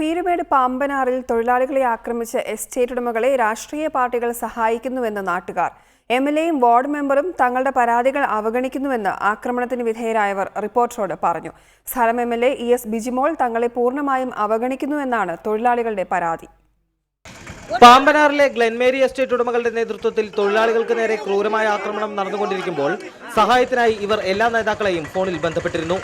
പീരുമേട് പാമ്പനാറിൽ തൊഴിലാളികളെ ആക്രമിച്ച എസ്റ്റേറ്റ് ഉടമകളെ രാഷ്ട്രീയ പാർട്ടികൾ സഹായിക്കുന്നുവെന്ന് നാട്ടുകാർ. എം എൽ എയും വാർഡ് മെമ്പറും തങ്ങളുടെ പരാതികൾ അവഗണിക്കുന്നുവെന്ന് ആക്രമണത്തിന് വിധേയരായവർ റിപ്പോർട്ടറോട് പറഞ്ഞു. സ്ഥലം M L A E S Bijimol തങ്ങളെ പൂർണമായും അവഗണിക്കുന്നുവെന്നാണ് തൊഴിലാളികളുടെ പരാതി. പാമ്പനാറിലെ ഗ്ലെൻമേരി എസ്റ്റേറ്റ് ഉടമകളുടെ നേതൃത്വത്തിൽ തൊഴിലാളികൾക്ക് നേരെ ക്രൂരമായ ആക്രമണം നടന്നുകൊണ്ടിരിക്കുമ്പോൾ സഹായത്തിനായി ഇവർ എല്ലാ നേതാക്കളെയും ഫോണിൽ ബന്ധപ്പെട്ടിരുന്നു.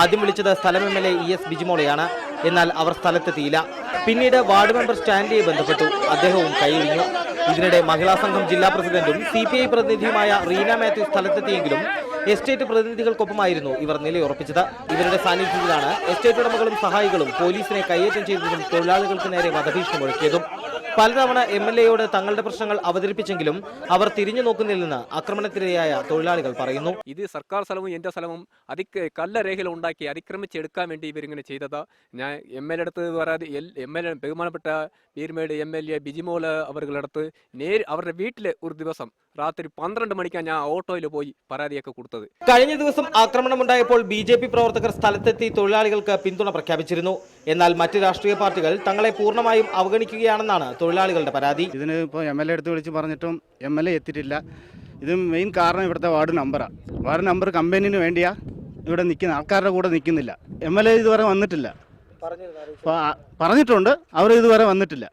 ആദ്യം വിളിച്ചത് സ്ഥലം M L A E S ബിജിമോളെയാണ്. എന്നാൽ അവർ സ്ഥലത്തെത്തിയില്ല പിന്നീട് വാർഡ് മെമ്പർ സ്റ്റാൻലിയെ ബന്ധപ്പെട്ടു. അദ്ദേഹവും കൈയൊഴിഞ്ഞു ഇതിനിടെ മഹിളാ സംഘം ജില്ലാ പ്രസിഡന്റും സി പ്രതിനിധിയുമായ റീന മാത്യു സ്ഥലത്തെത്തിയെങ്കിലും എസ്റ്റേറ്റ് പ്രതിനിധികൾക്കൊപ്പമായിരുന്നു ഇവർ നിലയുറപ്പിച്ചത്. ഇവരുടെ സാന്നിധ്യത്തിലാണ് എസ്റ്റേറ്റ് ഉടമകളും സഹായികളും പോലീസിനെ കയ്യേറ്റം ചെയ്തതും തൊഴിലാളികൾക്ക് നേരെ വധഭീഷണി മുഴക്കിയതും. പലതവണ എം എൽ എയോട് തങ്ങളുടെ പ്രശ്നങ്ങൾ അവതരിപ്പിച്ചെങ്കിലും അവർ തിരിഞ്ഞു നോക്കുന്നില്ലെന്ന് ആക്രമണത്തിനിരയായ തൊഴിലാളികൾ പറയുന്നു. ഇത് സർക്കാർ സ്ഥലവും എന്റെ സ്ഥലവും അതി കല്ല രേഖകൾ ഉണ്ടാക്കി അതിക്രമിച്ചെടുക്കാൻ വേണ്ടി ഇവരിങ്ങനെ ചെയ്തത്. ഞാൻ എം എൽ എ അടുത്ത് പറയാതെ എം എൽ എ ബഹുമാനപ്പെട്ട Peerumade M L A Bijimol അവരുടെ നേരി അവരുടെ വീട്ടിൽ ഒരു ദിവസം രാത്രി പന്ത്രണ്ട് മണിക്കാണ് ഞാൻ ഓട്ടോയിൽ പോയി പരാതിയൊക്കെ കൊടുത്തത്. കഴിഞ്ഞ ദിവസം ആക്രമണമുണ്ടായപ്പോൾ ബി ജെ പി പ്രവർത്തകർ സ്ഥലത്തെത്തി തൊഴിലാളികൾക്ക് പിന്തുണ പ്രഖ്യാപിച്ചിരുന്നു. എന്നാൽ മറ്റ് രാഷ്ട്രീയ പാർട്ടികൾ തങ്ങളെ പൂർണമായും അവഗണിക്കുകയാണെന്നാണ് തൊഴിലാളികളുടെ പരാതി. ഇതിന് ഇപ്പോൾ എം എൽ എ എടുത്ത് വിളിച്ച് പറഞ്ഞിട്ടും എം എൽ എ എത്തിയിട്ടില്ല. ഇത് മെയിൻ കാരണം ഇവിടുത്തെ വാർഡ് നമ്പറാണ് വാർഡ് നമ്പർ കമ്പനിന് വേണ്ടിയാ ഇവിടെ നിൽക്കുന്ന ആൾക്കാരുടെ കൂടെ നിൽക്കുന്നില്ല. എം എൽ എ ഇതുവരെ വന്നിട്ടില്ല. പറഞ്ഞിട്ടുണ്ട്. അവർ ഇതുവരെ വന്നിട്ടില്ല.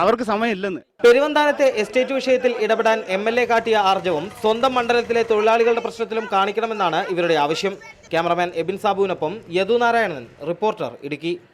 അവർക്ക് സമയമില്ലെന്ന്. പെരുവന്താനത്തെ എസ്റ്റേറ്റ് വിഷയത്തിൽ ഇടപെടാൻ എം എൽ എ കാട്ടിയ ആർജവും സ്വന്തം മണ്ഡലത്തിലെ തൊഴിലാളികളുടെ പ്രശ്നത്തിലും കാണിക്കണമെന്നാണ് ഇവരുടെ ആവശ്യം. ക്യാമറമാൻ എബിൻ സാബുവിനൊപ്പം യദുനാരായണൻ റിപ്പോർട്ടർ ഇടുക്കി.